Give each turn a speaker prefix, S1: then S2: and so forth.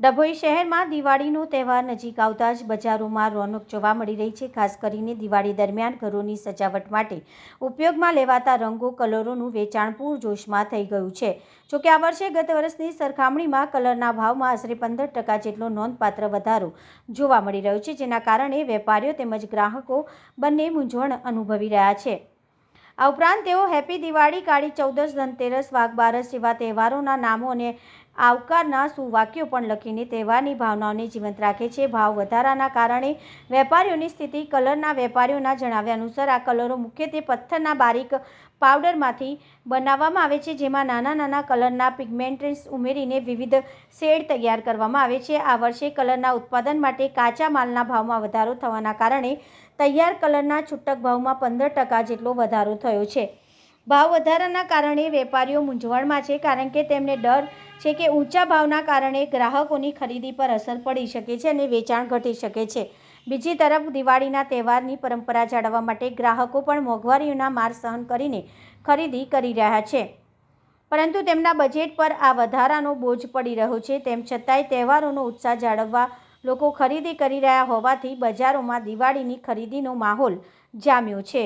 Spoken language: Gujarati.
S1: ડભોઈ શહેરમાં દિવાળીનો તહેવાર નજીક આવતા જ બજારોમાં રોનક જોવા મળી રહી છે. ખાસ કરીને દિવાળી દરમિયાન ઘરોની સજાવટ માટે ઉપયોગમાં લેવાતા રંગો, કલરોનું વેચાણ પૂરજોશમાં થઈ ગયું છે. જોકે આ વર્ષે ગત વર્ષની સરખામણીમાં કલરના ભાવમાં આશરે પંદર ટકા જેટલો નોંધપાત્ર વધારો જોવા મળી રહ્યો છે, જેના કારણે વેપારીઓ તેમજ ગ્રાહકો બંને મૂંઝવણ અનુભવી રહ્યા છે. આ ઉપરાંત તેઓ હેપી દિવાળી, કાળી ચૌદસ ધનતેરસ, વાઘબારસ જેવા તહેવારોના નામો અને આવકારના સુવાક્યો પણ લખીને તહેવારની ભાવનાઓને જીવંત રાખે છે. ભાવ વધારાના કારણે વેપારીઓની સ્થિતિ કલરના વેપારીઓના જણાવ્યા અનુસાર આ કલરો મુખ્યત્વે પથ્થરના બારીક પાવડરમાંથી બનાવવામાં આવે છે, જેમાં નાના નાના કલરના પિગમેન્ટ્સ ઉમેરીને વિવિધ શેડ તૈયાર કરવામાં આવે છે. આ વર્ષે કલરના ઉત્પાદન માટે કાચા માલના ભાવમાં વધારો થવાના કારણે તૈયાર કલરના છૂટક ભાવમાં પંદર ટકા જેટલો વધારો થયો છે. ભાવ વધારાના કારણે વેપારીઓ મૂંઝવણમાં છે કારણ કે તેમને ડર છે કે ઊંચા ભાવના કારણે ગ્રાહકોની ખરીદી પર અસર પડી શકે છે અને વેચાણ ઘટી શકે છે. બીજી તરફ દિવાળીના તહેવારની પરંપરા જાળવવા માટે ગ્રાહકો પણ મોંઘવારીઓના માર સહન કરીને ખરીદી કરી રહ્યા છે. પરંતુ તેમના બજેટ પર આ વધારાનો બોજ પડી રહ્યો છે. તેમ છતાંય તહેવારોનો ઉત્સાહ જાળવવા લોકો ખરીદી કરી રહ્યા હોવાથી બજારોમાં દિવાળીની ખરીદીનો માહોલ જામ્યો છે.